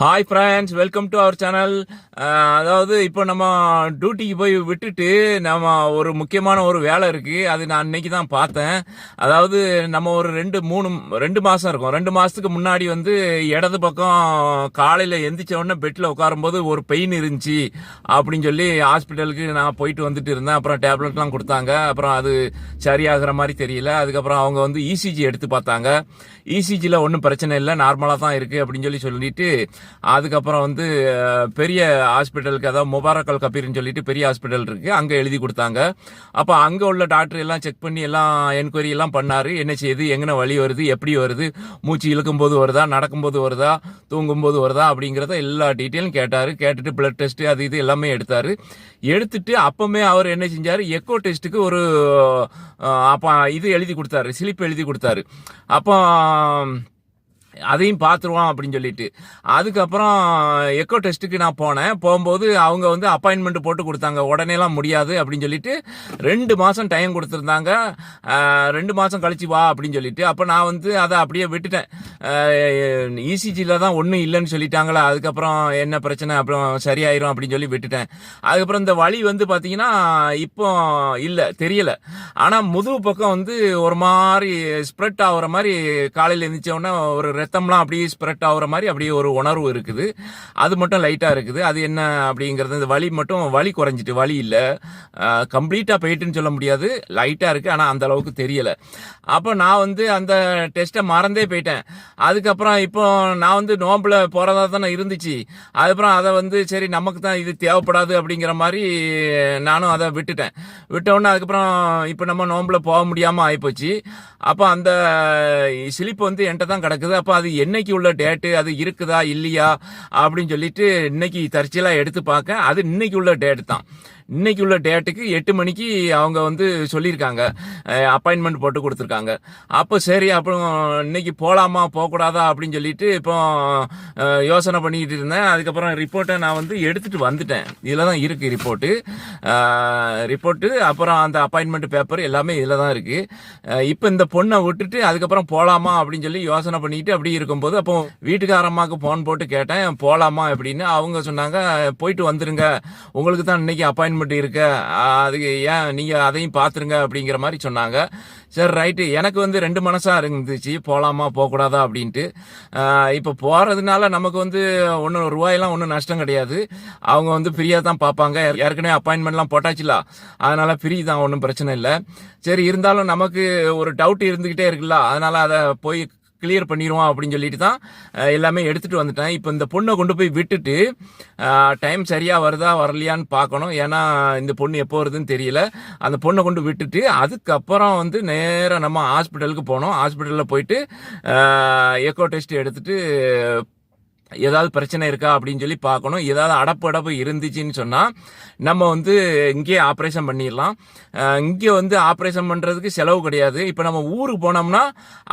Hi friends welcome to our channel அதாவது இப்போ நம்ம டியூட்டிக்கு போய் விட்டுட்டு நம்ம ஒரு முக்கியமான ஒரு வேலை இருக்குது அது நான் இன்னைக்கு தான் பார்த்தேன். அதாவது நம்ம ஒரு ரெண்டு மூணு ரெண்டு மாதம் இருக்கும். ரெண்டு மாதத்துக்கு முன்னாடி வந்து இடது பக்கம் காலையில் எந்திரிச்ச உடனே பெட்டில் உட்காரும்போது ஒரு பெயின் இருந்துச்சு அப்படின்னு சொல்லி ஹாஸ்பிட்டலுக்கு நான் போயிட்டு வந்துட்டு இருந்தேன். அப்புறம் டேப்லெட்லாம் கொடுத்தாங்க. அப்புறம் அது சரியாகிற மாதிரி தெரியல. அதுக்கப்புறம் அவங்க வந்து இசிஜி எடுத்து பார்த்தாங்க. இசிஜியில் ஒன்றும் பிரச்சனை இல்லை. நார்மலாக தான் இருக்குது அப்படின்னு சொல்லி சொல்லிட்டு அதுக்கப்புறம் வந்து பெரிய ஹாஸ்பிட்டலுக்கு அதாவது முபாரக்கல் கபீர்னு சொல்லிட்டு பெரிய ஹாஸ்பிட்டல் இருக்குது அங்கே எழுதி கொடுத்தாங்க. அப்போ அங்கே உள்ள டாக்டர் எல்லாம் செக் பண்ணி எல்லாம் என்கொயரி எல்லாம் பண்ணார். என்ன செய்யுது? எங்கே வலி வருது? எப்படி வருது? மூச்சு இழுக்கும் போது வருதா? நடக்கும்போது வருதா? தூங்கும்போது வருதா? அப்படிங்கிறத எல்லா டீட்டெயிலும் கேட்டார். கேட்டுட்டு பிளட் டெஸ்ட்டு அது இது எல்லாமே எடுத்தார். எடுத்துட்டு அப்போமே அவர் என்ன செஞ்சார்? எக்கோ டெஸ்ட்டுக்கு ஒரு அப்போ இது எழுதி கொடுத்தாரு. ஸ்லிப் எழுதி கொடுத்தாரு. அப்போ அதையும் பார்த்துருவோம் அப்படின்னு சொல்லிட்டு. அதுக்கப்புறம் எக்கோ டெஸ்ட்டுக்கு நான் போனேன். போகும்போது அவங்க வந்து அப்பாயின்மெண்ட் போட்டு கொடுத்தாங்க. உடனேலாம் முடியாது அப்படின்னு சொல்லிட்டு ரெண்டு மாதம் டைம் கொடுத்துருந்தாங்க. ரெண்டு மாதம் கழிச்சு வா அப்படின்னு சொல்லிட்டு. அப்போ நான் வந்து அதை அப்படியே விட்டுட்டேன். இசிஜியில் தான் ஒன்றும் இல்லைன்னு சொல்லிட்டாங்களா? அதுக்கப்புறம் என்ன பிரச்சனை? அப்புறம் சரியாயிரும் அப்படின்னு சொல்லி விட்டுட்டேன். அதுக்கப்புறம் இந்த வழி வந்து பார்த்தீங்கன்னா இப்போ இல்லை தெரியலை. ஆனால் முதுகு பக்கம் வந்து ஒரு மாதிரி ஸ்ப்ரெட் ஆகிற மாதிரி காலையில் எழுந்திரிச்ச உடனே ஒரு ரத்தம்லாம் அப்படியே ஸ்ப்ரெட் ஆகுற மாதிரி அப்படியே ஒரு உணர்வு இருக்குது. அது மட்டும் லைட்டாக இருக்குது. அது என்ன அப்படிங்கிறது இந்த வலி மட்டும் வலி குறைஞ்சிட்டு வலி இல்லை. கம்ப்ளீட்டாக போயிட்டுன்னு சொல்ல முடியாது. லைட்டாக இருக்குது ஆனால் அந்த அளவுக்கு தெரியலை. அப்போ நான் வந்து அந்த டெஸ்ட்டை மறந்தே போயிட்டேன். அதுக்கப்புறம் இப்போ நான் வந்து நோம்பில் போகிறதா தானே இருந்துச்சு. அதுக்கப்புறம் அதை வந்து சரி நமக்கு தான் இது தேவைப்படாது அப்படிங்கிற மாதிரி நானும் அதை விட்டுட்டேன். விட்ட அதுக்கப்புறம் இப்போ நம்ம நோம்பில் போக முடியாமல் ஆகிப்போச்சு அப்போ அந்த ஸ்லிப் வந்து என்கிட்ட தான் கிடக்குது. அப்போ அது என்னைக்கு உள்ள டேட்டு அது இருக்குதா இல்லையா அப்படின்னு சொல்லிட்டு இன்னைக்கு தற்செயலாக எடுத்து பார்க்க அது இன்னைக்கு உள்ள டேட்டு தான். இன்னைக்கு உள்ள டேட்டுக்கு எட்டு மணிக்கு அவங்க வந்து சொல்லியிருக்காங்க. அப்பாயின்மெண்ட் போட்டு கொடுத்துருக்காங்க. அப்போ சரி அப்புறம் இன்னைக்கு போகலாமா போகக்கூடாதா அப்படின்னு சொல்லிட்டு இப்போ யோசனை பண்ணிக்கிட்டு இருந்தேன். அதுக்கப்புறம் ரிப்போர்ட்டை நான் வந்து எடுத்துட்டு வந்துட்டேன். இதில் தான் இருக்குது ரிப்போர்ட்டு. ரிப்போர்ட்டு அப்புறம் அந்த அப்பாயின்மெண்ட் பேப்பர் எல்லாமே இதில் தான் இருக்குது இப்போ இந்த பொண்ணை விட்டுட்டு அதுக்கப்புறம் போகலாமா அப்படின்னு சொல்லி யோசனை பண்ணிட்டு அப்படி இருக்கும்போது அப்போ வீட்டுக்காரம்மாவுக்கு ஃபோன் போட்டு கேட்டேன். போகலாமா அப்படின்னு அவங்க சொன்னாங்க. போயிட்டு வந்துருங்க. உங்களுக்கு தான் இன்னைக்கு அப்பாயின்மெண்ட் இருக்கு இருக்க அது ஏன் நீங்க அதையும் பாத்துருங்க அப்படிங்கிற மாதிரி சொன்னாங்க. சரி ரைட்டு எனக்கு வந்து ரெண்டு மனசா இருந்துச்சு. போகலாமா போகக்கூடாதா அப்படின்ட்டு. இப்போ போறதுனால நமக்கு வந்து ஒன்றும் ரூபாயெல்லாம் ஒன்றும் நஷ்டம் கிடையாது. அவங்க வந்து ஃப்ரீயாக தான் பார்ப்பாங்க ஏற்கனவே அப்பாயின்மெண்ட்லாம் போட்டாச்சுல. அதனால ஃப்ரீ தான் ஒன்றும் பிரச்சனை இல்லை. சரி இருந்தாலும் நமக்கு ஒரு டவுட் இருந்துக்கிட்டே இருக்குல்ல. அதனால அதை போய் கிளியர் பண்ணிடுவோம் அப்படின்னு சொல்லிட்டு தான் எல்லாமே எடுத்துகிட்டு வந்துட்டேன். இப்போ இந்த பொண்ணை கொண்டு போய் விட்டுட்டு டைம் சரியாக வருதா வரலையான்னு பார்க்கணும். ஏன்னா இந்த பொண்ணு எப்போ வருதுன்னு தெரியல. அந்த பொண்ணை கொண்டு விட்டுட்டு அதுக்கப்புறம் வந்து நேராக நம்ம ஹாஸ்பிட்டலுக்கு போனோம். ஹாஸ்பிட்டலில் போயிட்டு எக்கோ டெஸ்ட் எடுத்துகிட்டு ஏதாவது பிரச்சனை இருக்கா அப்படின்னு சொல்லி பார்க்கணும். ஏதாவது அடப்பு அடப்பு இருந்துச்சுன்னு சொன்னால் நம்ம வந்து இங்கேயே ஆப்ரேஷன் பண்ணிடலாம். இங்கே வந்து ஆப்ரேஷன் பண்ணுறதுக்கு செலவு கிடையாது. இப்போ நம்ம ஊருக்கு போனோம்னா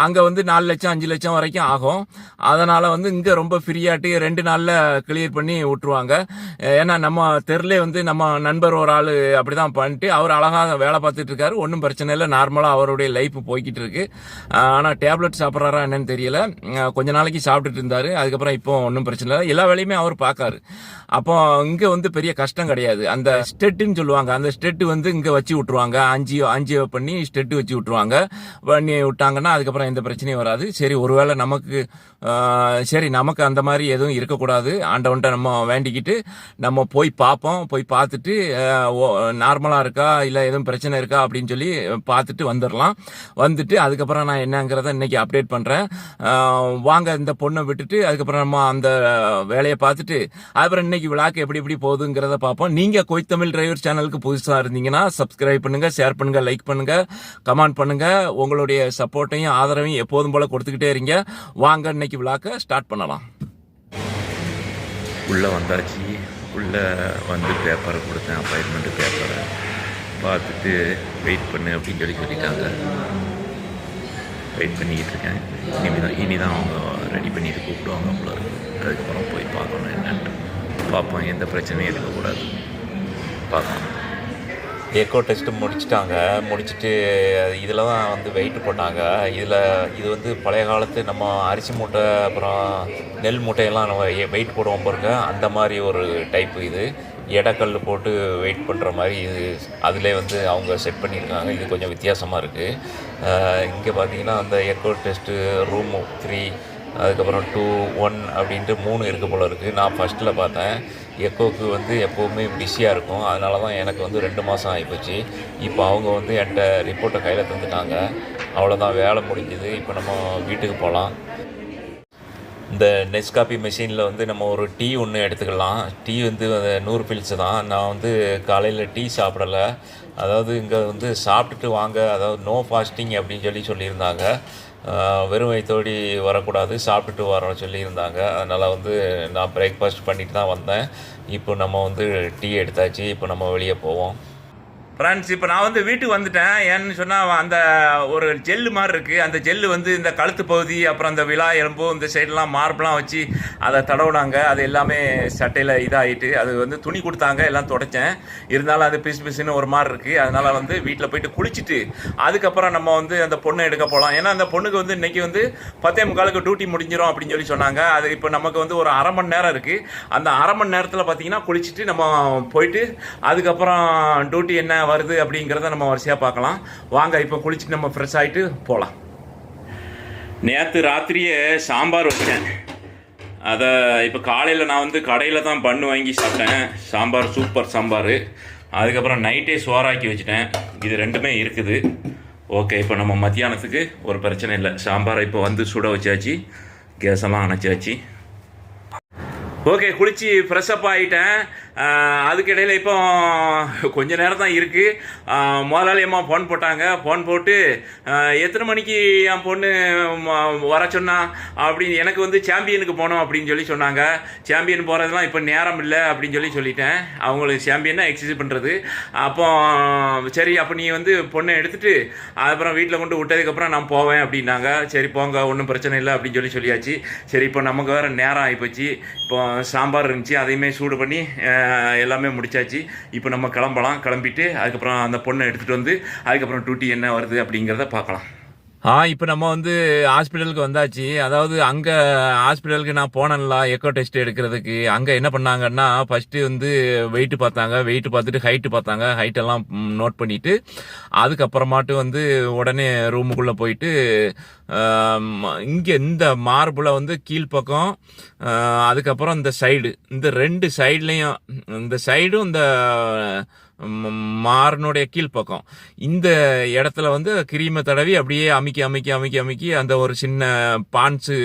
அங்கே வந்து நாலு லட்சம் அஞ்சு லட்சம் வரைக்கும் ஆகும். அதனால் வந்து இங்கே ரொம்ப ஃப்ரீயாட்டு ரெண்டு நாளில் கிளியர் பண்ணி விட்டுருவாங்க. ஏன்னா நம்ம தெருலே வந்து நம்ம நண்பர் ஒரு ஆள் அப்படி தான் பண்ணிட்டு அவர் அழகாக வேலை பார்த்துட்டு இருக்காரு. ஒன்றும் பிரச்சனை இல்லை. நார்மலாக அவருடைய லைஃப் போய்கிட்டு இருக்கு. ஆனால் டேப்லெட் சாப்பிட்றாரா என்னன்னு தெரியல. கொஞ்ச நாளைக்கு சாப்பிட்டுட்டு இருந்தார். அதுக்கப்புறம் இப்போ ஒன்றும் பிரச்சனை இல்லை. எல்லா வேலையுமே அவர் பார்க்காரு அப்போ இங்கே வந்து பெரிய கஷ்டம் கிடையாது. அந்த ஸ்டெட்டுன்னு சொல்லுவாங்க. அந்த ஸ்டெட்டு வந்து இங்கே வச்சு விட்ருவாங்க அஞ்சியோ அஞ்சியோ பண்ணி ஸ்டெட்டு வச்சு விட்ருவாங்க பண்ணி விட்டாங்கன்னா அதுக்கப்புறம் எந்த பிரச்சனையும் வராது. சரி ஒருவேளை நமக்கு சரி நமக்கு அந்த மாதிரி எதுவும் இருக்கக்கூடாது. ஆண்டவன்ட்ட நம்ம வேண்டிக்கிட்டு நம்ம போய் பார்ப்போம் போய் பார்த்துட்டு நார்மலாக இருக்கா? இல்லை எதுவும் பிரச்சனை இருக்கா? அப்படின்னு சொல்லி பார்த்துட்டு வந்துடலாம் வந்துட்டு அதுக்கப்புறம் நான் என்னங்கிறத இன்னைக்கு அப்டேட் பண்ணுறேன் வாங்க இந்த பொண்ணை விட்டுட்டு அதுக்கப்புறம் நம்ம அந்த வேலையை பார்த்துட்டு அப்புறம் இன்னைக்கு விழாக்கு எப்படி எப்படி போகுதுங்கிறத பார்ப்போம். நீங்கள் கொய் தமிழ் டிரைவர் சேனலுக்கு புதுசாக இருந்தீங்கன்னா சப்ஸ்கிரைப் பண்ணுங்க ஷேர் பண்ணுங்க லைக் பண்ணுங்க கமெண்ட் பண்ணுங்க. உங்களுடைய சப்போர்ட்டையும் ஆதரவையும் எப்போதும் போல் கொடுத்துக்கிட்டே இருங்க. வாங்க இன்னைக்கு விழாக்க ஸ்டார்ட் பண்ணலாம். உள்ளே வந்தாச்சு. உள்ளே வந்து பேப்பரை கொடுத்தேன் அப்பாயின்மெண்ட்டு பேப்பரை பார்த்துட்டு வெயிட் பண்ணு அப்படின்னு சொல்லி சொல்லிட்டாங்க. வெயிட் பண்ணிக்கிட்டு இருக்கேன் இனிமே தான் இனி தான் அவங்க ரெடி பண்ணிட்டு கூப்பிடுவாங்க போல இருக்கு. அதுக்கப்புறம் போய் பார்க்கணும் என்னன்ட்டு. பார்ப்போம் எந்த பிரச்சனையும் இருக்கக்கூடாது. பார்க்கணும் எக்கோ டெஸ்ட்டு முடிச்சிட்டாங்க. முடிச்சுட்டு இதில் தான் வந்து வெயிட் போட்டாங்க. இதில் இது வந்து பழைய காலத்து நம்ம அரிசி மூட்டை அப்புறம் நெல் மூட்டையெல்லாம் நம்ம வெயிட் போடுவோம் பாருங்க. அந்த மாதிரி ஒரு டைப்பு இது. எடைக்கல் போட்டு வெயிட் பண்ணுற மாதிரி இது அதிலே வந்து அவங்க செட் பண்ணியிருக்காங்க. இது கொஞ்சம் வித்தியாசமாக இருக்குது இங்கே பார்த்தீங்கன்னா அந்த எக்கோ டெஸ்ட்டு ரூம் த்ரீ அதுக்கப்புறம் டூ ஒன் அப்படின்ட்டு மூணு இருக்க போல் இருக்குது நான் ஃபஸ்ட்டில் பார்த்தேன். எக்கோக்கு வந்து எப்போவுமே பிஸியாக இருக்கும். அதனால தான் எனக்கு வந்து ரெண்டு மாதம் ஆகிப்போச்சு இப்போ அவங்க வந்து என்கிட்ட ரிப்போர்ட்டை கையில் தந்துட்டாங்க. அவ்வளோதான் வேலை முடிஞ்சுது. இப்போ நம்ம வீட்டுக்கு போகலாம் இந்த நெஸ்காபி மிஷினில் வந்து நம்ம ஒரு டீ ஒன்று எடுத்துக்கலாம். டீ வந்து நூறு பில்ஸு தான். நான் வந்து காலையில் டீ சாப்பிடலை. அதாவது இங்கே வந்து சாப்பிட்டுட்டு வாங்க. அதாவது நோ ஃபாஸ்டிங் அப்படின்னு சொல்லி சொல்லியிருந்தாங்க. வெறும் வயிற்றோடி வரக்கூடாது. சாப்பிட்டுட்டு வரோம் சொல்லியிருந்தாங்க. அதனால் வந்து நான் பிரேக்ஃபாஸ்ட் பண்ணிட்டு தான் வந்தேன். இப்போ நம்ம வந்து டீ எடுத்தாச்சு. இப்போ நம்ம வெளியே போவோம். ஃப்ரெண்ட்ஸ் இப்போ நான் வந்து வீட்டுக்கு வந்துட்டேன். ஏன்னு சொன்னால் அந்த ஒரு ஜெல்லு மாதிரி இருக்குது அந்த ஜெல்லு வந்து இந்த கழுத்து பகுதி அப்புறம் அந்த விழா எலும்பு இந்த சைடெலாம் மார்பெலாம் வச்சு அதை தடவுனாங்க. அது எல்லாமே சட்டையில் இதாகிட்டு அது வந்து துணி கொடுத்தாங்க எல்லாம் தொடச்சேன். இருந்தாலும் அது பிசு பிசுன்னு ஒரு மாதிரி இருக்குது அதனால் வந்து வீட்டில் போயிட்டு குளிச்சுட்டு அதுக்கப்புறம் நம்ம வந்து அந்த பொண்ணை எடுக்க போகலாம் ஏன்னா அந்த பொண்ணுக்கு வந்து இன்றைக்கி வந்து பத்தே முக்காலுக்கு டியூட்டி முடிஞ்சிடும் அப்படின்னு சொல்லி சொன்னாங்க. அது இப்போ நமக்கு வந்து ஒரு அரை மணி நேரம் இருக்குது அந்த அரை மணி நேரத்தில் பார்த்தீங்கன்னா குளிச்சுட்டு நம்ம போயிட்டு அதுக்கப்புறம் டியூட்டி என்ன வருது அப்படிங்கிறத நம்ம வரிசையாக பார்க்கலாம். வாங்க இப்போ குளிச்சுட்டு நம்ம ஃப்ரெஷ் ஆகிட்டு போகலாம் நேற்று ராத்திரியே சாம்பார் வச்சேன். அதை இப்போ காலையில் நான் வந்து கடையில் தான் பண்ணு வாங்கி சாப்பிட்டேன். சாம்பார் சூப்பர் சாம்பார். அதுக்கப்புறம் நைட்டே சோறாக்கி வச்சுட்டேன். இது ரெண்டுமே இருக்குது. ஓகே இப்போ நம்ம மத்தியானத்துக்கு ஒரு பிரச்சனை இல்லை. சாம்பாரை இப்போ வந்து சுட வச்சாச்சு. கேஸெல்லாம் அணைச்சாச்சு. ஓகே குளிச்சு ஃப்ரெஷ்அப் ஆகிட்டேன் அதுக்கிடையில் இப்போ கொஞ்ச நேரம் தான் இருக்குது முதலாளி அம்மா ஃபோன் போட்டாங்க. ஃபோன் போட்டு எத்தனை மணிக்கு என் பொண்ணு வர சொன்னா? அப்படின்னு எனக்கு வந்து சாம்பியனுக்கு போகணும் அப்படின்னு சொல்லி சொன்னாங்க. சாம்பியன் போகிறதுலாம் இப்போ நேரம் இல்லை அப்படின்னு சொல்லி சொல்லிட்டேன். அவங்களுக்கு சாம்பியன்னா எக்ஸசைஸ் பண்ணுறது அப்போ சரி அப்போ நீ வந்து பொண்ணை எடுத்துட்டு அதுக்கப்புறம் வீட்டில் கொண்டு விட்டதுக்கப்புறம் நான் போவேன் அப்படின்னாங்க. சரி போங்க ஒன்றும் பிரச்சனை இல்லை அப்படின்னு சொல்லி சொல்லியாச்சு. சரி இப்போ நமக்கு வேறு நேரம் ஆகிப்போச்சு இப்போ சாம்பார் இருந்துச்சு அதையுமே சூடு பண்ணி எல்லாமே முடிச்சாச்சு. இப்போ நம்ம கிளம்பலாம். கிளம்பிட்டு அதுக்கப்புறம் அந்த பொண்ணை எடுத்துகிட்டு வந்து அதுக்கப்புறம் டூட்டி என்ன வருது அப்படிங்கிறத பார்க்கலாம். ஆ இப்போ நம்ம வந்து ஹாஸ்பிட்டலுக்கு வந்தாச்சு. அதாவது அங்கே ஹாஸ்பிட்டலுக்கு நான் போனேன்ல எக்கோ டெஸ்ட் எடுக்கிறதுக்கு. அங்கே என்ன பண்ணாங்கன்னா ஃபஸ்ட்டு வந்து வெயிட் பார்த்தாங்க. வெயிட் பார்த்துட்டு ஹைட்டு பார்த்தாங்க. ஹைட்டெல்லாம் நோட் பண்ணிட்டு அதுக்கப்புறமாட்டு வந்து உடனே ரூமுக்குள்ளே போயிட்டு இங்கே இந்த மார்பில் வந்து கீழ்ப்பக்கம் அதுக்கப்புறம் இந்த சைடு இந்த ரெண்டு சைட்லேயும் இந்த சைடும் இந்த மாறனுடைய கீழ்ப்பக்கம். இந்த இடத்துல வந்து கிரீமை தடவி அப்படியே அமைக்கி அமுக்கி அமுக்கி அமுக்கி அந்த ஒரு சின்ன பான்ஸு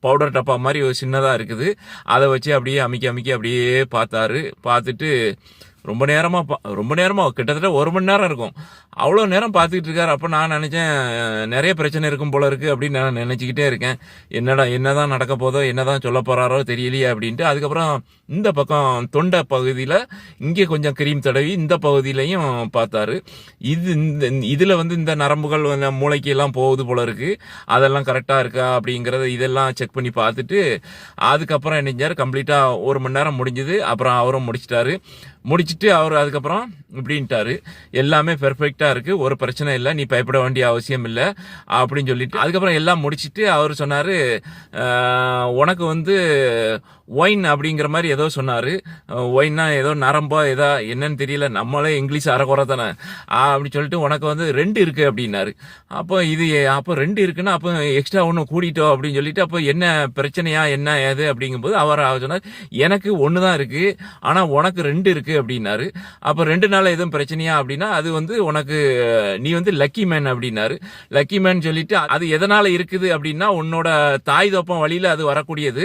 பவுடர் டப்பா மாதிரி ஒரு சின்னதாக இருக்குது. அதை வச்சு அப்படியே அமைக்கி அமுக்கி அப்படியே பார்த்தாரு. பார்த்துட்டு ரொம்ப நேரமாக பா ரொம்ப நேரமாக கிட்டத்தட்ட ஒரு மணி நேரம் இருக்கும். அவ்வளோ நேரம் பார்த்துக்கிட்டு இருக்காரு. அப்போ நான் நினச்சேன் நிறைய பிரச்சனை இருக்கும் போல இருக்குது அப்படின்னு நான் நினச்சிக்கிட்டே இருக்கேன். என்னடா என்னதான் நடக்க போதோ என்னதான் சொல்ல போகிறாரோ தெரியலையே அப்படின்ட்டு அதுக்கப்புறம் இந்த பக்கம் தொண்டை பகுதியில் இங்கே கொஞ்சம் கிரீம் தடவி இந்த பகுதியிலையும் பார்த்தாரு. இது இந்த இதில் வந்து இந்த நரம்புகள் வந்து மூளைக்கு எல்லாம் போகுது போல இருக்குது அதெல்லாம் கரெக்டாக இருக்கா அப்படிங்கிறத இதெல்லாம் செக் பண்ணி பார்த்துட்டு அதுக்கப்புறம் என்ன செஞ்சார்? கம்ப்ளீட்டாக ஒரு மணி நேரம் முடிஞ்சுது. அப்புறம் அவரும் முடிச்சிட்டாரு. முடிச்சுட்டு அவர் அதுக்கப்புறம் இப்படின்ட்டாரு. எல்லாமே பெர்ஃபெக்டாக இருக்குது ஒரு பிரச்சனை இல்லை. நீ பயப்பட வேண்டிய அவசியம் இல்லை. அப்படின்னு சொல்லிட்டு அதுக்கப்புறம் எல்லாம் முடிச்சுட்டு அவர் சொன்னார் உனக்கு வந்து ஒயின் அப்படிங்கிற மாதிரி ஏதோ சொன்னார். ஒயின்னா ஏதோ நரம்போ ஏதோ என்னன்னு தெரியல. நம்மளே இங்கிலீஷ் அறக்குறை தானே. அப்படி சொல்லிட்டு உனக்கு வந்து ரெண்டு இருக்கு அப்படின்னாரு. அப்போ இது அப்போ ரெண்டு இருக்குன்னா அப்போ எக்ஸ்ட்ரா ஒன்று கூட்டிட்டோம் அப்படின்னு சொல்லிட்டு அப்போ என்ன பிரச்சனையா என்ன ஏது அப்படிங்கும்போது அவர் சொன்னார் எனக்கு ஒன்று தான் இருக்கு. ஆனால் உனக்கு ரெண்டு இருக்கு அப்படின்னாரு. அப்போ ரெண்டு நாள் எதுவும் பிரச்சனையா அப்படின்னா அது வந்து உனக்கு நீ வந்து லக்கி மேன் அப்படின்னாரு. லக்கி மேன் சொல்லிட்டு அது எதனால இருக்குது அப்படின்னா உன்னோட தாய் தோப்பம் வழியில் அது வரக்கூடியது.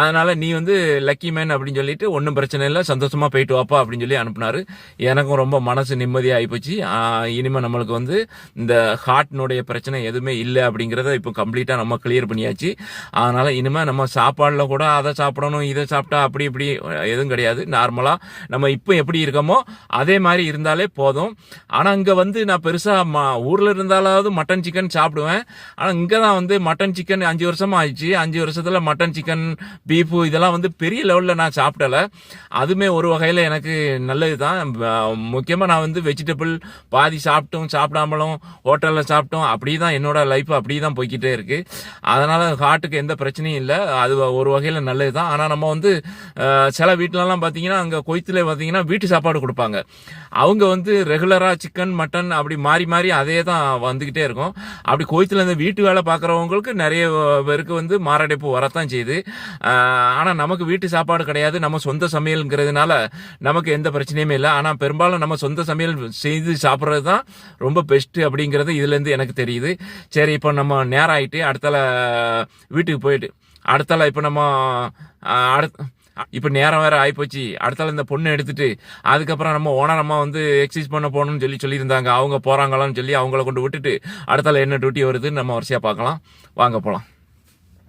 அதனால நீ வந்து லக்கி மேன் அப்படின்னு சொல்லிட்டு ஒன்றும் பிரச்சனை இல்லை சந்தோஷமாக போயிட்டு வாப்பா அப்படின்னு சொல்லி அனுப்புனார். எனக்கும் ரொம்ப மனசு நிம்மதியாக ஆயிப்போச்சு இனிமேல் நம்மளுக்கு வந்து இந்த ஹார்ட்னுடைய பிரச்சனை எதுவுமே இல்லை அப்படிங்கிறத இப்போ கம்ப்ளீட்டாக நம்ம கிளியர் பண்ணியாச்சு. அதனால் இனிமே நம்ம சாப்பாடில் கூட அதை சாப்பிடணும் இதை சாப்பிட்டா அப்படி இப்படி எதுவும் கிடையாது. நார்மலாக நம்ம இப்போ எப்படி இருக்கோமோ அதே மாதிரி இருந்தாலே போதும். ஆனால் இங்கே வந்து நான் பெருசாக மா ஊரில் இருந்தாலாவது மட்டன் சிக்கன் சாப்பிடுவேன். ஆனால் இங்கே தான் வந்து மட்டன் சிக்கன் அஞ்சு வருஷமாக ஆயிடுச்சு. அஞ்சு வருஷத்தில் மட்டன் சிக்கன் பீஃபு இதெல்லாம் வந்து பெரிய லெவலில் நான் சாப்பிடல. அதுவுமே ஒரு வகையில் எனக்கு நல்லது தான் முக்கியமாக நான் வந்து வெஜிடபிள் பாதி சாப்பிட்டும் சாப்பிடாமலும் ஹோட்டலில் சாப்பிட்டோம். அப்படி தான் என்னோட லைஃப் அப்படி தான் போய்கிட்டே இருக்குது அதனால் ஹார்ட்டுக்கு எந்த பிரச்சனையும் இல்லை. அது ஒரு வகையில் நல்லது தான் ஆனால் நம்ம வந்து சில வீட்டிலலாம் பார்த்தீங்கன்னா அங்கே கொய்த்தில் பார்த்தீங்கன்னா வீட்டு சாப்பாடு கொடுப்பாங்க. அவங்க வந்து ரெகுலராக சிக்கன் மட்டன் அப்படி மாறி மாறி அதே தான் வந்துக்கிட்டே இருக்கும். அப்படி கோயத்தில் இந்த வீட்டு வேலை பார்க்குறவங்களுக்கு நிறைய பேருக்கு வந்து மாரடைப்பு வரத்தான் செய்யுது. ஆனால் நமக்கு வீட்டு சாப்பாடு கிடையாது நம்ம சொந்த சமையல்ங்கிறதுனால நமக்கு எந்த பிரச்சனையுமே இல்லை. ஆனால் பெரும்பாலும் நம்ம சொந்த சமையல் செய்து சாப்பிட்றது தான் ரொம்ப பெஸ்ட்டு அப்படிங்கிறது இதுலேருந்து எனக்கு தெரியுது. சரி இப்போ நம்ம நேரம் ஆயிட்டு அடுத்தால வீட்டுக்கு போயிட்டு அடுத்தால இப்போ நம்ம அடுத்த இப்போ நேரம் வேற ஆகிப்போச்சு அடுத்தால இந்த பொண்ணை எடுத்துட்டு அதுக்கப்புறம் நம்ம ஓனர் அம்மா வந்து எக்ஸசைஸ் பண்ண போகணும்னு சொல்லி சொல்லியிருந்தாங்க. அவங்க போகிறாங்களான்னு சொல்லி அவங்கள கொண்டு விட்டுட்டு அடுத்தால என்ன டியூட்டி வருதுன்னு நம்ம வரிசையாக பார்க்கலாம். வாங்க போகலாம்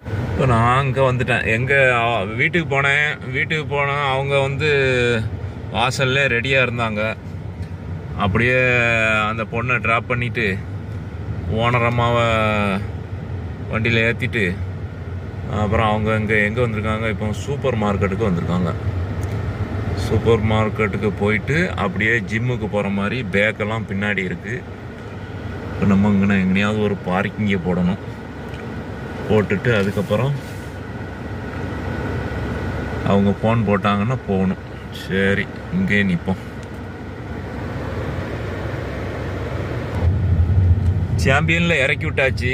இப்போ நான் அங்கே வந்துட்டேன். எங்கே வீட்டுக்கு போனேன். வீட்டுக்கு போனேன் அவங்க வந்து வாசல்ல ரெடியாக இருந்தாங்க. அப்படியே அந்த பொண்ணை ட்ராப் பண்ணிவிட்டு ஓனர் அம்மாவை வண்டியில் ஏற்றிட்டு அப்புறம் அவங்க இங்கே எங்கே வந்திருக்காங்க? இப்போ சூப்பர் மார்க்கெட்டுக்கு வந்திருக்காங்க. சூப்பர் மார்க்கெட்டுக்கு போயிட்டு அப்படியே ஜிம்முக்கு போகிற மாதிரி பேக்கெல்லாம் பின்னாடி இருக்குது இப்போ நம்ம இங்கே எங்கேயாவது ஒரு பார்க்கிங்கே போடணும். போட்டுட்டு அதுக்கப்புறம் அவங்க ஃபோன் போட்டாங்கன்னா போகணும். சரி இங்கேயே நிற்போம் சாம்பியனில் இறக்கி விட்டாச்சு.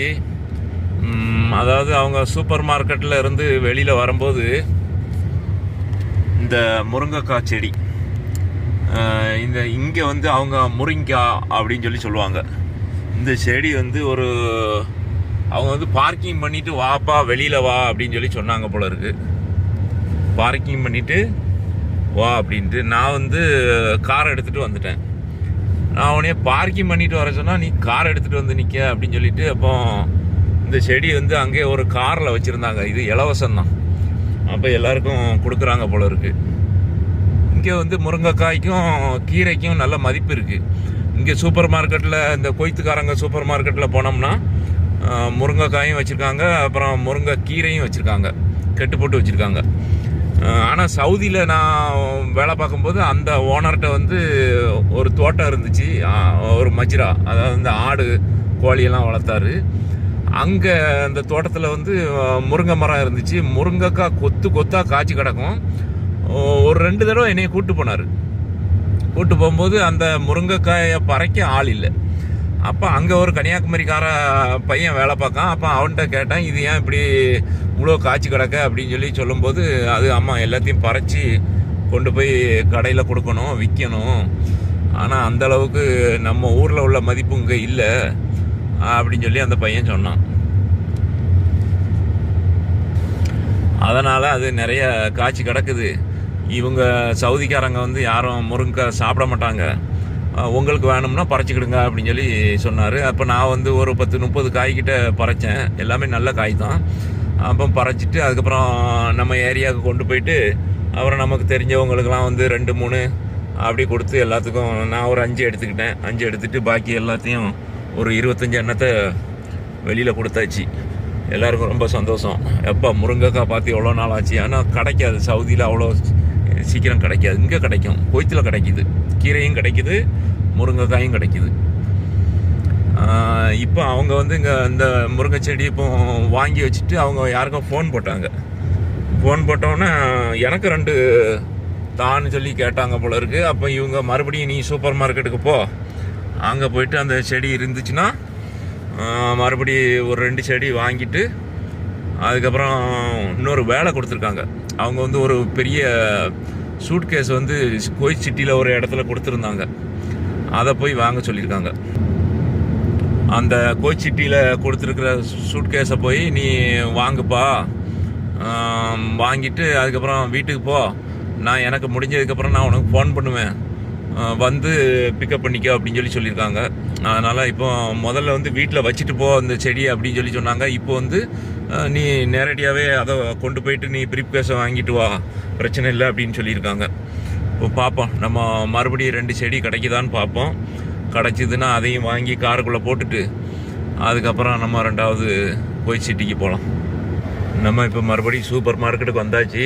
அதாவது அவங்க சூப்பர் மார்க்கெட்டில் இருந்து வெளியில் வரும்போது இந்த முருங்கைக்காய் செடி இந்த இங்கே வந்து அவங்க முருங்கைக்காய் அப்படின்னு சொல்லி சொல்லுவாங்க. இந்த செடி வந்து ஒரு அவங்க வந்து பார்க்கிங் பண்ணிட்டு வாப்பா வெளியில் வா அப்படின்னு சொல்லி சொன்னாங்க போல இருக்கு. பார்க்கிங் பண்ணிட்டு வா அப்படின்ட்டு நான் வந்து கார் எடுத்துகிட்டு வந்துட்டேன். நான் உடனே பார்க்கிங் பண்ணிட்டு வர சொன்னால் நீ கார் எடுத்துட்டு வந்து நிற்க அப்படின்னு சொல்லிட்டு அப்போ இந்த செடி வந்து அங்கே ஒரு காரில் வச்சுருந்தாங்க. இது இலவசம் தான். அப்போ எல்லாருக்கும் கொடுக்குறாங்க போல இருக்கு. இங்கே வந்து முருங்கைக்காய்க்கும் கீரைக்கும் நல்ல மதிப்பு இருக்குது இங்கே சூப்பர் மார்க்கெட்டில் இந்த கொய்த்துக்காரங்க சூப்பர் மார்க்கெட்டில் போனோம்னா முருங்கைக்காயும் வச்சுருக்காங்க அப்புறம் முருங்கைக்கீரையும் வச்சுருக்காங்க கெட்டு போட்டு வச்சுருக்காங்க. ஆனால் சவுதியில் நான் வேலை பார்க்கும்போது அந்த ஓனர்கிட்ட வந்து ஒரு தோட்டம் இருந்துச்சு ஒரு மஜ்ரா அதாவது இந்த ஆடு கோழியெல்லாம் வளர்த்தாரு. அங்கே அந்த தோட்டத்தில் வந்து முருங்கை மரம் இருந்துச்சு. முருங்கைக்காய் கொத்து கொத்தாக காய்ச்சி கிடக்கும். ஒரு ரெண்டு தடவை என்னையை கூப்பிட்டு போனார். கூப்பிட்டு போகும்போது அந்த முருங்கைக்காயை பறைக்க ஆள் இல்லை. அப்போ அங்கே ஒரு கன்னியாகுமரிக்கார பையன் வேலை பார்க்கான். அப்போ அவன்கிட்ட கேட்டேன் இது ஏன் இப்படி இவ்வளோ காய்ச்சி கிடக்க? அப்படின்னு சொல்லி சொல்லும்போது அது அம்மா எல்லாத்தையும் பறைச்சி கொண்டு போய் கடையில் கொடுக்கணும் விற்கணும் ஆனால் அந்த அளவுக்கு நம்ம ஊரில் உள்ள மதிப்பு இங்கே இல்லை அப்படின்னு சொல்லி அந்த பையன் சொன்னான். அதனால் அது நிறைய காய்ச்சி கிடக்குது. இவங்க சவுதிக்காரங்க வந்து யாரும் முருங்கை சாப்பிட மாட்டாங்க. உங்களுக்கு வேணும்னா பறச்சிக்கிடுங்க அப்படின்னு சொல்லி சொன்னார். அப்போ நான் வந்து ஒரு பத்து முப்பது காய்கிட்ட பறைச்சேன். எல்லாமே நல்ல காய் தான். அப்போ பறைச்சிட்டு அதுக்கப்புறம் நம்ம ஏரியாவுக்கு கொண்டு போயிட்டு அப்புறம் நமக்கு தெரிஞ்சவங்களுக்கெல்லாம் வந்து ரெண்டு மூணு அப்படி கொடுத்து எல்லாத்துக்கும் நான் ஒரு அஞ்சு எடுத்துக்கிட்டேன். அஞ்சு எடுத்துகிட்டு பாக்கி எல்லாத்தையும் ஒரு இருபத்தஞ்சி எண்ணத்தை வெளியில் கொடுத்தாச்சு. எல்லாருக்கும் ரொம்ப சந்தோஷம். எப்போ முருங்கைக்காய் பார்த்து எவ்வளோ நாள் ஆச்சு? ஆனால் கிடைக்காது. சவுதியில் அவ்வளோ சீக்கிரம் கிடைக்காது. இங்கே கிடைக்கும். கொய்த்தில் கிடைக்கிது. கீரையும் கிடைக்குது முருங்கைக்காயும் கிடைக்குது. இப்போ அவங்க வந்து இங்கே இந்த முருங்கை செடி இப்போ வாங்கி வச்சுட்டு அவங்க யாருக்கும் ஃபோன் போட்டாங்க. ஃபோன் போட்டோன்னே எனக்கு ரெண்டு தான்னு சொல்லி கேட்டாங்க போல இருக்குது அப்போ இவங்க மறுபடியும் நீ சூப்பர் மார்க்கெட்டுக்கு போ. அங்கே போயிட்டு அந்த செடி இருந்துச்சுன்னா மறுபடி ஒரு ரெண்டு செடி வாங்கிட்டு அதுக்கப்புறம் இன்னொரு வேலை கொடுத்துருக்காங்க. அவங்க வந்து ஒரு பெரிய சூட்கேஸ் வந்து கோய் சிட்டியில் ஒரு இடத்துல கொடுத்துருந்தாங்க. அதை போய் வாங்க சொல்லியிருக்காங்க. அந்த கோச்சிட்டியில் கொடுத்துருக்குற சூட்கேஸை போய் நீ வாங்குப்பா. வாங்கிட்டு அதுக்கப்புறம் வீட்டுக்கு போ. நான் எனக்கு முடிஞ்சதுக்கப்புறம் நான் உனக்கு ஃபோன் பண்ணுவேன். வந்து பிக்கப் பண்ணிக்க அப்படின்னு சொல்லி சொல்லியிருக்காங்க. அதனால் இப்போ முதல்ல வந்து வீட்டில் வச்சுட்டு போ அந்த செடி அப்படின்னு சொல்லி சொன்னாங்க. இப்போ வந்து நீ நேரடியாகவே அதை கொண்டு போயிட்டு நீ பிரிப் வாங்கிட்டு வா. பிரச்சனை இல்லை அப்படின்னு சொல்லியிருக்காங்க. இப்போ பார்ப்போம். நம்ம மறுபடியும் ரெண்டு செடி கிடைக்குதான்னு பார்ப்போம். கிடைச்சிதுன்னா அதையும் வாங்கி காருக்குள்ளே போட்டுட்டு அதுக்கப்புறம் நம்ம ரெண்டாவது போய் சிட்டிக்கு போகலாம். நம்ம இப்போ மறுபடியும் சூப்பர் மார்க்கெட்டுக்கு வந்தாச்சு.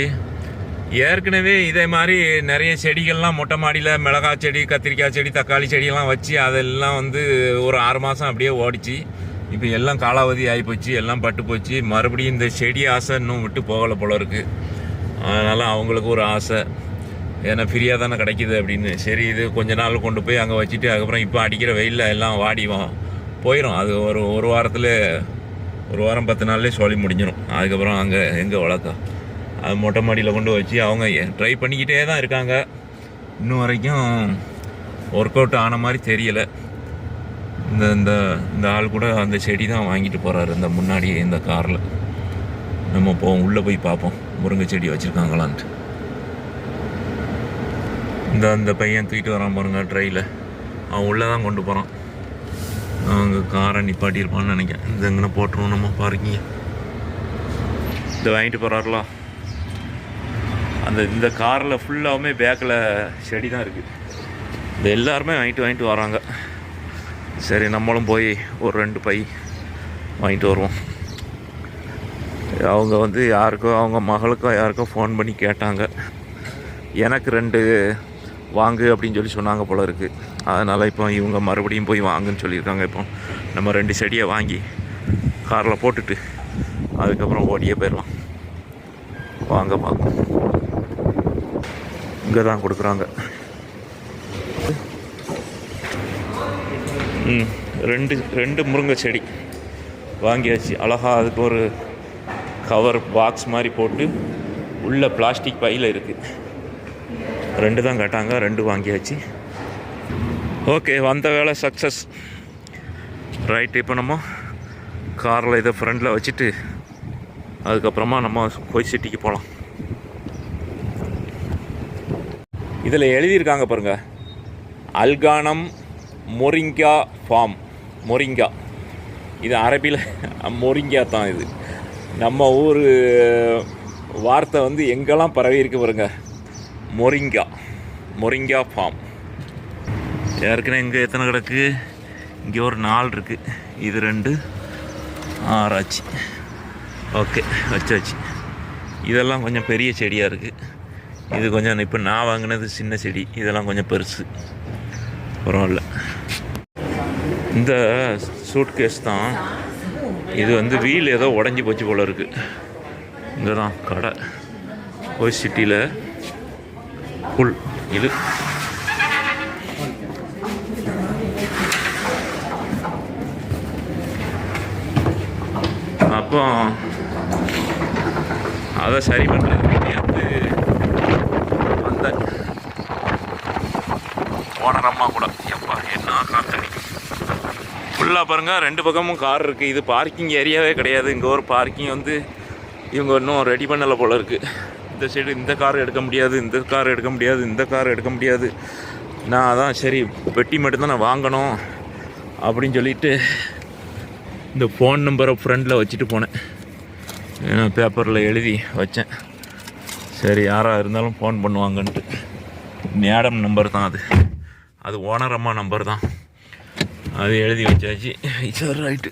ஏற்கனவே இதே மாதிரி நிறைய செடிகள்லாம் மொட்டை மாடியில் மிளகாய் செடி கத்திரிக்காய் செடி தக்காளி செடியெல்லாம் வச்சு அதெல்லாம் வந்து ஒரு ஆறு மாதம் அப்படியே ஓடிச்சு. இப்போ எல்லாம் காலாவதி ஆகிப்போச்சு எல்லாம் பட்டு போச்சு. மறுபடியும் இந்த செடி ஆசை இன்னும் விட்டு போகலை போல இருக்குது அதனால் அவங்களுக்கு ஒரு ஆசை. ஏன்னா ஃப்ரீயாக தானே கிடைக்கிது அப்படின்னு. சரி இது கொஞ்ச நாள் கொண்டு போய் அங்கே வச்சுட்டு அதுக்கப்புறம் இப்போ அடிக்கிற வெயிலில் எல்லாம் வாடிவோம். போயிடும் அது ஒரு ஒரு வாரத்தில் ஒரு வாரம் பத்து நாள்லேயே சொல்லி முடிஞ்சிடும் அதுக்கப்புறம் அங்கே எங்கே வளர்க்கா? அது மொட்டை மாடியில் கொண்டு வச்சு அவங்க ட்ரை பண்ணிக்கிட்டே தான் இருக்காங்க. இன்னும் வரைக்கும் ஒர்க் அவுட் ஆன மாதிரி தெரியலை. இந்த இந்த இந்த ஆள் கூட அந்த செடி தான் வாங்கிட்டு போகிறாரு இந்த முன்னாடியே இந்த காரில். நம்ம போவோம் உள்ளே போய் பார்ப்போம். முருங்கை செடி வச்சுருக்காங்களான்ட்டு. இந்த அந்த பையன் தூக்கிட்டு வரான் பாருங்க ட்ரையில் அவன் உள்ளே தான் கொண்டு போகிறான் அவங்க காரை நிப்பாட்டியிருப்பான்னு நினைக்கிறேன். இந்த எங்கன்னா போட்டுருவோம் நம்ம பார்க்கிங்க இதை வாங்கிட்டு போகிறாருலாம் அந்த இந்த காரில் ஃபுல்லாகவுமே பேக்கில் செடி தான் இருக்குது இந்த எல்லாருமே வாங்கிட்டு வாங்கிட்டு வராங்க. சரி நம்மளும் போய் ஒரு ரெண்டு பை வாங்கிட்டு வருவோம். அவங்க வந்து யாருக்கோ அவங்க மகளுக்கோ யாருக்கோ ஃபோன் பண்ணி கேட்டாங்க. எனக்கு ரெண்டு வாங்கு அப்படின்னு சொல்லி சொன்னாங்க போல இருக்குது அதனால் இப்போ இவங்க மறுபடியும் போய் வாங்குன்னு சொல்லியிருக்காங்க. இப்போ நம்ம ரெண்டு செடியை வாங்கி காரில் போட்டுட்டு அதுக்கப்புறம் ஓடியே போயிடலாம். வாங்க பார்ப்போம் இங்கே தான் கொடுக்குறாங்க. ம் ரெண்டு ரெண்டு முருங்கை செடி வாங்கியாச்சு. அழகாக அதுக்கு ஒரு கவர் பாக்ஸ் மாதிரி போட்டு உள்ளே பிளாஸ்டிக் பையில் இருக்குது ரெண்டு தான் கேட்டாங்க ரெண்டு வாங்கியாச்சு. ஓகே வந்த வேலை சக்ஸஸ் ரைட் இப்போ நம்ம காரில் இதை ஃப்ரண்டில் வச்சுட்டு அதுக்கப்புறமா நம்ம கொய் சிட்டிக்கு போகலாம் இதில் எழுதியிருக்காங்க பாருங்கள் அல்கானம் மொரிங்கா ஃபார்ம். மொரிங்கா. இது அரபியில் மொரிங்கா தான் இது. நம்ம ஊர் வார்த்தை வந்து எங்கெல்லாம் பரவி இருக்கு பாருங்க. மொரிங்கா. Moringa farm. ஏற்கனவே இங்கே எத்தனை கிடக்கு? இங்கே ஒரு நாலு இருக்குது இது ரெண்டு ஆறாச்சு. ஓகே வச்சாச்சு. இதெல்லாம் கொஞ்சம் பெரிய செடியாக இருக்குது இது கொஞ்சம் இப்போ நான் வாங்கினது சின்ன செடி. இதெல்லாம் கொஞ்சம் பெருசு. பரவாயில்ல. இந்த சூட்கேஸ் தான். இது வந்து வீல் ஏதோ உடஞ்சி போச்சு போல் இருக்குது இங்கே தான் கடை. கோய் சிட்டியில் புல். இது. அப்போ அதை சரி பண்ணுறது வந்து வந்தேன் ஓடுறம்மா கூட. எப்பா என்ன காத்தடி ஃபுல்லாக பாருங்கள் ரெண்டு பக்கமும் கார் இருக்குது இது பார்க்கிங் ஏரியாவே கிடையாது. இங்கே ஒரு பார்க்கிங் வந்து இவங்க இன்னும் ரெடி பண்ணலை போல் இருக்குது இந்த சைடு இந்த கார் எடுக்க முடியாது இந்த கார் எடுக்க முடியாது இந்த கார் எடுக்க முடியாது. நான் அதான் சரி பெட்டி மட்டும்தான் நான் வாங்கணும் அப்படின்னு சொல்லிட்டு இந்த ஃபோன் நம்பரை ஃப்ரெண்டில் வச்சுட்டு போனேன். பேப்பரில் எழுதி வச்சேன். சரி யாராக இருந்தாலும் ஃபோன் பண்ணுவாங்கன்ட்டு. மேடம் நம்பர் தான் அது. அது ஓனர் அம்மா நம்பர் தான். அது எழுதி வச்சாச்சு. சரி ரைட்டு